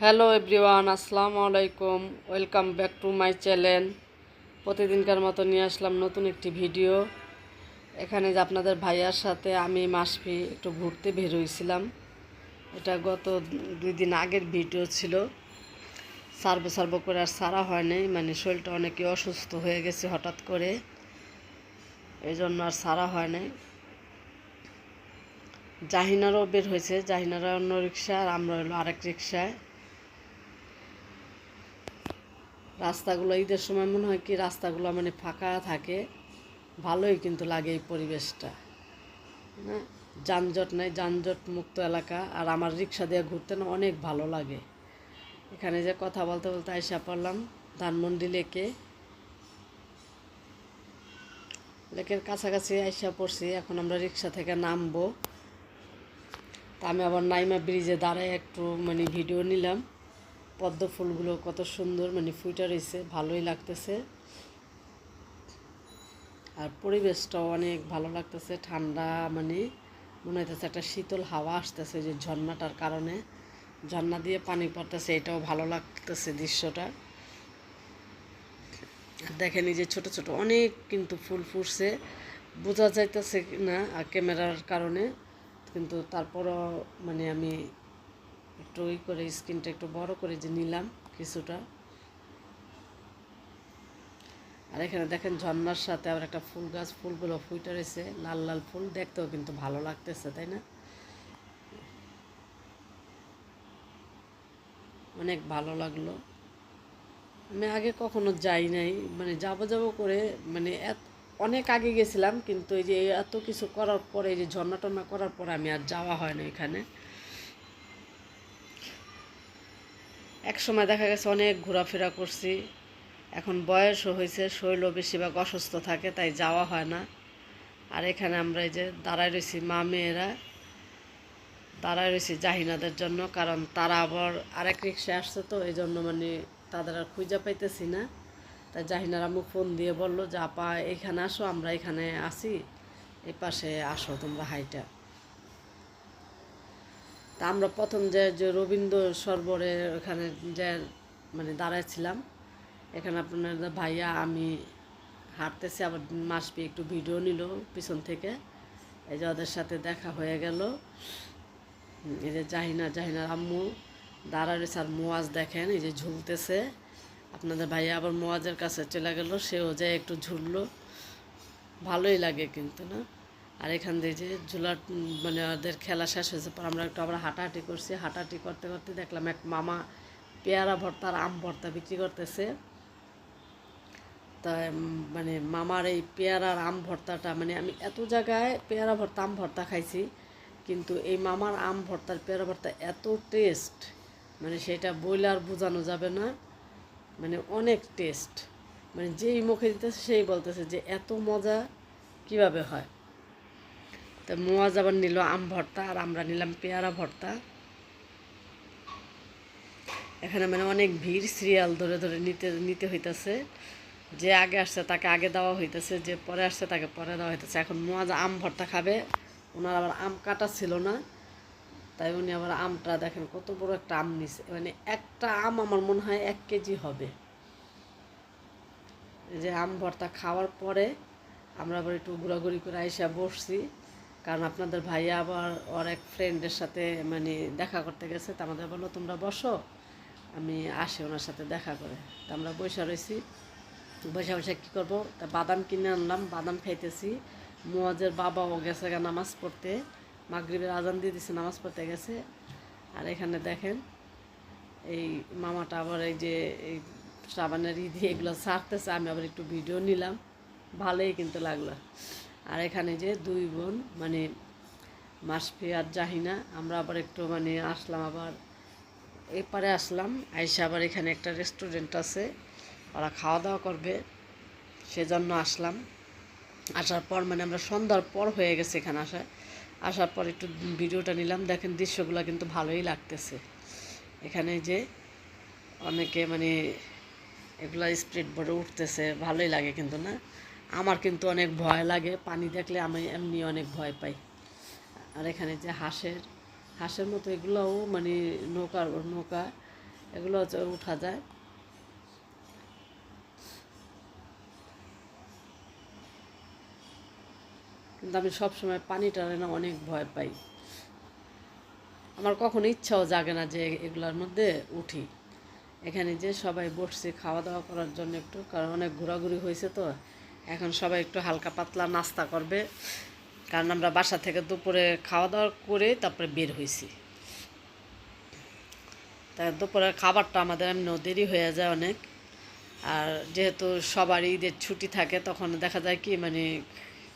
Hello everyone, আসসালামু আলাইকুম। Welcome back to my channel. প্রতিদিনকার মতো নিয়ে আসলাম নতুন একটি ভিডিও। এখানে যে আপনাদের ভাইয়ার সাথে আমি মাসফি একটু ঘুরতে বের হয়েছিলাম। এটা গত দুই দিন আগের ভিডিও ছিল। সার্ভে সার্ভে করে আর সারা হয় নাই মানে শরীরটা অনেকে অসুস্থ হয়ে গেছে হঠাৎ করে। এই জন্য আর সারা হয় নাই জাহিনারও বের হয়েছে। জাহিনারা অন্য রিক্সা আর আমরা হলো আরেক রিক্সায়। রাস্তাগুলো, ঈদের সময় মনে হয় কি রাস্তাগুলো মানে ফাঁকা থাকে। ভালোই কিন্তু লাগে এই পরিবেশটা। হ্যাঁ? যানজট নাই, যানজট মুক্ত এলাকা। আর আমার রিক্সা দিয়ে ঘুরতে না অনেক ভালো লাগে। এখানে যে কথা বলতে বলতে আইসা পড়লাম, ধানমন্ডি লেকে। লেকের কাছাকাছি আইসা পড়ছি, এখন আমরা রিক্সা থেকে নামবো। তা আমি আবার নাইমা ব্রিজে দাঁড়ায় একটু মানে ভিডিও নিলাম। পদ্ম ফুলগুলো কত সুন্দর মানে ফুইটা রয়েছে, ভালোই লাগতেছে। আর পরিবেশটাও অনেক ভালো লাগতেছে, ঠান্ডা মানে মনে হইতেছে একটা শীতল হাওয়া আসতেছে যে ঝর্ণাটার কারণে। ঝর্ণা দিয়ে পানি পড়তেছে, এটাও ভালো লাগতেছে দৃশ্যটা। দেখেন এই যে ছোট ছোট অনেক কিন্তু ফুল ফুটছে, বোঝা যাইতেছে না ক্যামেরার কারণে। কিন্তু তারপরও মানে আমি একটু ওই করে স্ক্রিনটা একটু বড় করে যে নিলাম কিছুটা। আর এখানে দেখেন ঝর্ণার সাথে আবার একটা ফুল গাছ, ফুলগুলো ফুইটা রয়েছে। লাল লাল ফুল দেখতেও কিন্তু ভালো লাগতেছে, তাই না? অনেক ভালো লাগল। আমি আগে কখনো যাই নাই মানে যাব যাব করে মানে এত, অনেক আগে গেছিলাম, কিন্তু এই যে এত কিছু করার পরে, এই যে ঝর্ণা টর্না করার পরে আমি আর যাওয়া হয় না এখানে। এক সময় দেখা গেছে অনেক ঘোরাফেরা করছি। এখন বয়সও হয়েছে, শরীরও বেশিরভাগ অসুস্থ থাকে, তাই যাওয়া হয় না। আর এখানে আমরা এই যে দাঁড়ায় রয়েছি, মা মেয়েরা দাঁড়ায় রয়েছি জাহিনাদের জন্য, কারণ তারা আবার আরেক রিক্সায় আসছে তো, এই জন্য মানে তাদের আর খুঁজে পাইতেছি না। তাই জাহিনার আম্মু ফোন দিয়ে বলল যে, আপা, এখানে আসো, আমরা এখানে আসি এই পাশে আসো তোমরা হাইটা। তা আমরা প্রথম যে যে রবীন্দ্র সরোবরের ওখানে যে মানে দাঁড়াইছিলাম, এখানে আপনার ভাইয়া, আমি হাঁটতেছি, আবার মাসপি একটু ভিডিও নিল পিছন থেকে, এই যে ওদের সাথে দেখা হয়ে গেল। এই যে জাহিনা জাহিনার আম্মু দাঁড়া রয়েছে, আর মোয়াজ দেখেন, এই যে ঝুলতেছে। আপনাদের ভাইয়া আবার মোয়াজের কাছে চলে গেল, সেও যে একটু ঝুললো। ভালোই লাগে কিন্তু না? আর এখান দিয়ে যে ঝুলার মানে ওদের খেলা শেষ হয়েছে, পর আমরা একটু আবার হাঁটাহাঁটি করছি। হাঁটাহাঁটি করতে করতে দেখলাম এক মামা পেয়ারা ভর্তা আর আম ভর্তা বিক্রি করতেছে। তা মানে মামার এই পেয়ারার আম ভর্তাটা মানে আমি এত জায়গায় পেয়ারা ভর্তা, আম ভর্তা খাইছি, কিন্তু এই মামার আম ভর্তার পেয়ারা ভর্তা এত টেস্ট মানে সেটা বইলে আর বোঝানো যাবে না। মানে অনেক টেস্ট মানে যেই মুখে দিতেছে সেই বলতেছে যে এত মজা কীভাবে হয়? তো মোয়াজ আবার নিল আম ভর্তা আর আমরা নিলাম পেয়ারা ভর্তা। এখানে মানে অনেক ভিড় সিরিয়াল ধরে ধরে নিতে নিতে হইতেছে। যে আগে আসছে তাকে আগে দেওয়া হইতেছে, যে পরে আসছে তাকে পরে দেওয়া হইতেছে। এখন মোয়াজ আম ভর্তা খাবে। ওনার আবার আম কাটা ছিল না। তাই উনি আবার আমটা দেখেন কত বড় একটা আম নিছে। মানে একটা আম আমার মনে হয় এক কেজি হবে। যে আম ভর্তা খাওয়ার পরে আমরা আবার একটু ঘোরাঘুরি করে আইসা বসছি। কারণ আপনাদের ভাইয়া আবার ওর এক ফ্রেন্ডের সাথে মানে দেখা করতে গেছে, তা আমাদের বলল, তোমরা বসো, আমি আসি ওনার সাথে দেখা করে। তা আমরা বসে রয়েছি বসে বসে কী করব? তা বাদাম কিনে আনলাম, বাদাম খাইতেছি। মোয়াজের বাবাও গেছে গা নামাজ পড়তে। মাগরীবের আজান দিয়ে দিছে, নামাজ পড়তে গেছে। আর এখানে দেখেন, এই মামাটা আবার এই যে, এই সাবানের ঈদি এগুলো ছাড়তেছে, আমি আবার একটু ভিডিও নিলাম। ভালোই কিন্তু লাগল। আর এখানে যে দুই বোন মানে মাসফি আর জাহিনা, আমরা আবার একটু মানে আসলাম আবার, এপারে আসলাম, আইসা আবার এখানে একটা রেস্টুরেন্ট আছে, ওরা খাওয়া দাওয়া করবে, সেজন্য আসলাম। আসার পর মানে আমরা সন্ধ্যার পর হয়ে গেছে এখানে আসা। আসার পর একটু ভিডিওটা নিলাম, দেখেন দৃশ্যগুলো কিন্তু ভালোই লাগতেছে। এখানে যে অনেকে মানে এগুলা স্পিড বোর্ডে উঠতেছে, ভালোই লাগে কিন্তু না? আমার কিন্তু অনেক ভয় লাগে, পানি দেখলে আমি এমনি অনেক ভয় পাই। আর এখানে যে হাঁসের হাঁসের মতো এগুলোও মানে নৌকার নৌকা এগুলো উঠা যায়। কিন্তু আমি সবসময় পানিটারে না অনেক ভয় পাই। আমার কখনো ইচ্ছাও জাগে না যে এগুলোর মধ্যে উঠি। এখানে যে সবাই বসছে খাওয়া দাওয়া করার জন্য একটু, কারণ অনেক ঘোরাঘুরি হয়েছে তো। এখন সবাই একটু হালকা পাতলা নাস্তা করবে। কারণ আমরা বাসা থেকে দুপুরে খাওয়া দাওয়া করে তারপরে বের হয়েছি। তাই দুপুরের খাবারটা আমাদের এমনিও দেরি হয়ে যায় অনেক। আর যেহেতু সবারই ঈদের ছুটি থাকে, তখন দেখা যায় কি মানে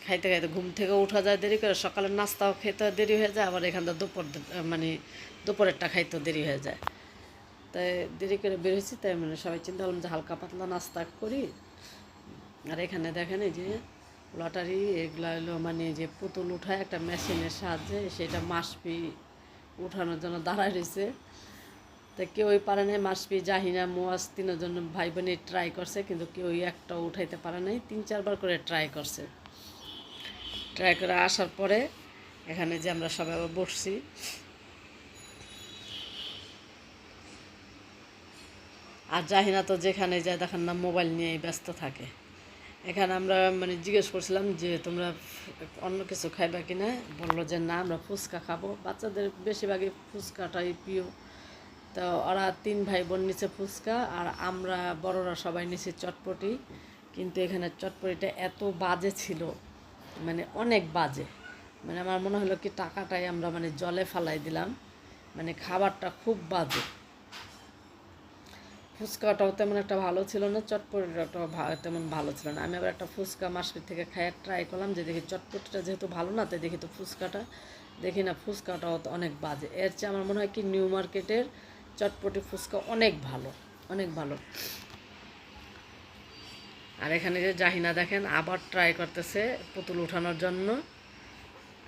খাইতে খাইতে ঘুম থেকে উঠা যায় দেরি করে, সকালের নাস্তাও খেতে দেরি হয়ে যায়, আবার এখানটা দুপুর মানে দুপুরেরটা খাইতেও দেরি হয়ে যায়। তাই দেরি করে বেরোছি তাই মানে সবাই চিন্তা করলাম যে হালকা পাতলা নাস্তা করি। আর এখানে দেখেন এই যে লটারি, এগুলো হলো মানে যে পুতুল উঠায় একটা মেশিনের সাহায্যে, সেটা মাসপি উঠানোর জন্য দাঁড়ায় রয়েছে। তা কেউই পারে নাই, মাসপি, জাহিনা, মোয়াজ তিনজন ভাই বোনে ট্রাই করছে, কিন্তু কেউই একটা উঠাইতে পারে নাই, তিন চারবার করে ট্রাই করছে। ট্রাই করে আসার পরে এখানে যে আমরা সবাই বসছি। আর জাহিনা তো যেখানে যায়, দেখেন না, মোবাইল নিয়েই ব্যস্ত থাকে। এখানে আমরা মানে জিজ্ঞেস করছিলাম যে, তোমরা অন্য কিছু খাইবা কি না বলল যে, না, আমরা ফুচকা খাব। বাচ্চাদের বেশিরভাগই ফুচকাটাই প্রিয়। তো ওরা তিন ভাই বোন নিচে ফুচকা, আর আমরা বড়রা সবাই নিচে চটপটি। কিন্তু এখানে চটপটিটা এত বাজে ছিল মানে অনেক বাজে। মানে আমার মনে হলো কি, টাকাটাই আমরা মানে জলে ফালাই দিলাম। মানে খাবারটা খুব বাজে। ফুচকাটাও তেমন একটা ভালো ছিল না, চটপটিটাও তেমন ভালো ছিল না। আমি আবার একটা ফুচকা মার্কেট থেকে খাইয়ে ট্রাই করলাম যে দেখি চটপটিটা যেহেতু ভালো না, তাই দেখি তো ফুচকাটা। দেখি না, ফুচকাটাও তো অনেক বাজে। এর চেয়ে আমার মনে হয় কি নিউ মার্কেটের চটপটি ফুচকা অনেক ভালো অনেক ভালো। আর এখানে যে জাহিনা দেখেন, আবার ট্রাই করতেছে পুতুল উঠানোর জন্য।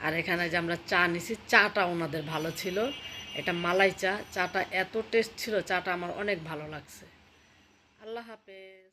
আর এখানে যে আমরা চা নিছি, চাটা ওনাদের ভালো ছিল। এটা মালাই চা। চাটা এত টেস্ট ছিল চাটা আমার অনেক ভালো লাগছে। আল্লাহ হাফেজ।